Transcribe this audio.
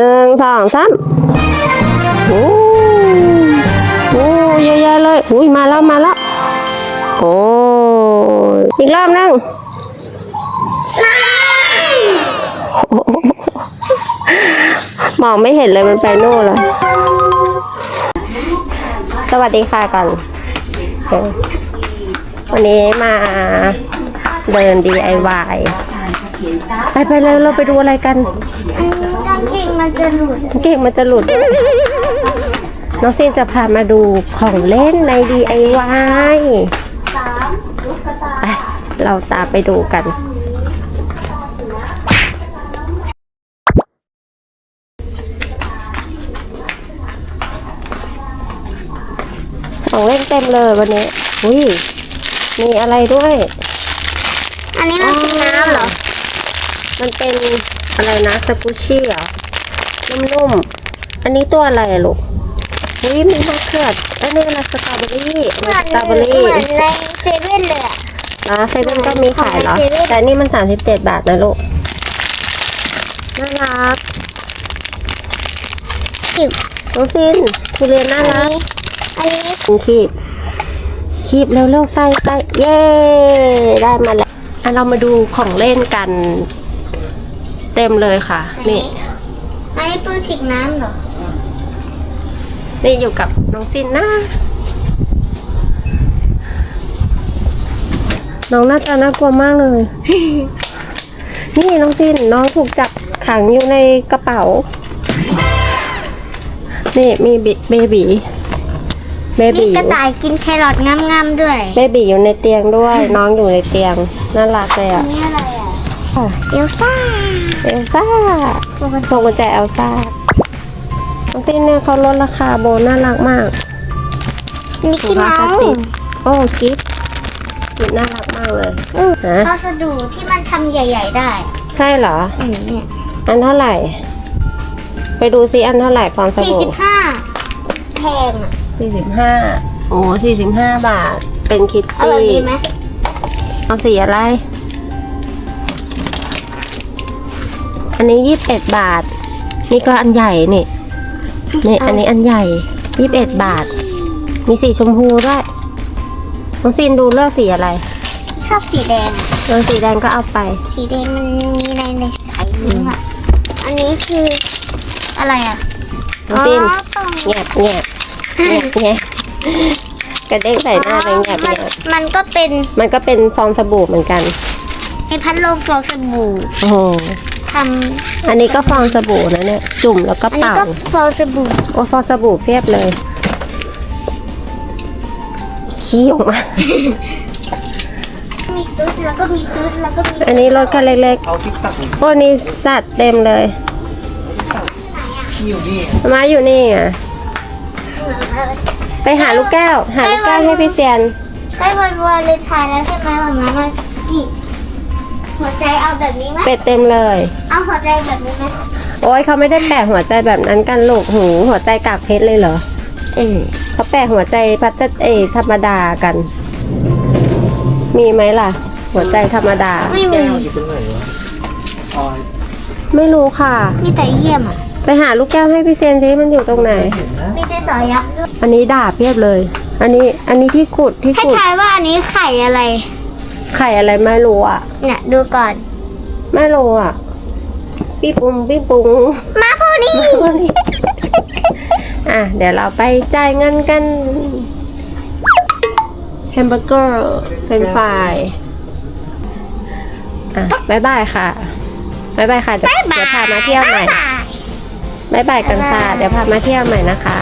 หนึ่งสองสามโอ้โอ้เยอะแยะเลยอุ้ยมาแล้วมาแล้วโอ้ยอีกรอบหนึงมองไม่เห็นเลยมันไปโน่นแล้วสวัสดีค่ะก่อนเออวันนี้มาเดิน DIY ไปไปเลยเราไปดูอะไรกันกาง เกงมันจะหลุดเก่งมันจะหลุด น้องซีนจะพามาดูของเล่นใน DIY ไปเราตามไปดูกันของเล่นเต็มเลยวันนี้ อุ้ย มีอะไรด้วย อันนี้มันเป็นน้ำเหรอ มันเป็น อะไรนะสกูชี่เหรอนุ่มๆอันนี้ตัวอะไรอะลูกอุ้ยมีมะเขืออันนี้อะไรสตรอเบอรี่เหมือนสตรอเบอรี่เหมือนในเซเว่นเลยอะอ๋อเซเว่นก็มีขายเหรอของเซเว่นแต่อันนี่มันสามสิบเจ็ดบาทนะลูก น่ารักสิบน้องซินทุเรียนน่าอันรักนี้อันนี้คุณคีบคีบเร็วๆใส่ใส่เย้ ได้มาแล้วอะเรามาดูของเล่นกันเต็มเลยค่ะ นี่อันนี้ปืนฉีกน้ำเหรอ นี่อยู่กับน้องซินนะน้องหน้าตาน่ากลัวมากเลย นี่น้องซินน้องถูกจับขังอยู่ในกระเป๋า นี่มีบิเบบีเบนี่บีกระต่ายกินแครอทงามๆด้วย เบบีอยู่ในเตียงด้วย น้องอยู่ในเตียง น่ารักเลยอัอะนนี้อะไรอะเอลซ่า เอลซ่าพวงกุญแจเอลซ่าน้องซินเนี่ยเขาลดราคาโบน่ารักมากมิกกี้เมาพลาสส์ติกโอ้กิฟต์กิฟต์น่ารักมากเลยฮะพัสดุที่มันทำใหญ่ ๆ ได้ ใช่เหรออืมเนี่ยอันเท่าไหร่ ไปดูซิอันเท่าไหร่ฟองสสี่บู่สิบห้าแพงอะสี่สิบห้าโอ้สี่สิบห้าบาท เป็นคิตเอาแบบตี้นี้ไหมเอาสีอะไร อันนี้ยี่สิบเอ็ดบาท นี่ก็อันใหญ่นี่ นี่อันนี้อันใหญ่ยี่สิบเอ็ดบาท มีสีชมพูด้วยน้องซีนดูเลือกสีอะไร ชอบสีแดง เออสีแดงก็เอาไป สีแดงมันมีในในสายมุ้งอะ อันนี้คืออะไรอะน้องซีนตรงแงบแงบแงบแงบกระเด้งใส่หน้าเลยแงบมัแงนบมันก็เป็น มันก็เป็นฟองสบู่เหมือนกัน ในพัดลมฟองสบู่ โอ้โห ทอันนี้ก็ฟองสบู่นะเนี่ย จุ่มแล้วก็ำอันนี้เป่า ก็ฟองสบู่โอ้ฟองสบู่เพียบเลย ขี้ออกมา มีตุ๊ดแล้วก็มีตุ๊ดแล้วก็มีอันนี้รถคันเล็กเอาทิกตักๆโอ้นี่สัตว์เต็มเลยอยู่นี่มาอยู่นี่อะ ไปหาลูกแก้ว หาลูกแก้วให้พี่เซียน ใกล้วันวาเลนไทน์แล้วใช่ไหมวันนั้นมันนี่ หัวใจเอาแบบนี้ไหมเป็ดเต็มเลย เอาหัวใจแบบนี้ไหมโอ้ยเขาไม่ได้แปะหัวใจแบบนั้นกันลูกหูหัวใจกากเพชรเลยเหรอเออเขาแปะหัวใจพัตเตอร์เอยธรรมดากัน มีไหมล่ะ หัวใจธรรมดา ไม่มีแก้วอยู่ตรงไหนวะออยไม่รู้ค่ะ มีแต่เยี่ยมอะ ไปหาลูกแก้วให้พี่เซียนซิมันอยู่ตรงไหน เห็นนะมีแต่สอยักษ์ด้วยอันนี้ดาบเพียบเลย อันนี้อันนี้ที่ขุดที่ให้ขุด ทายว่าอันนี้ไข่อะไร ไข่อะไรไม่รู้อะ เนี่ยดูก่อน ไม่รู้อะ พี่ปุงพี่ปุงมาพูนี่อะ เดี๋ยวเราไปจ่ายเงินกันแฮมเบอร์เกอร์เฟรนฟรายอะบายบายค่ะบายบายค่ะ เดี๋ยวเดี๋ยวพามาเที่ยวใหม่บายบายกันค่ะ เดี๋ยวพามาเที่ยวใหม่นะคะ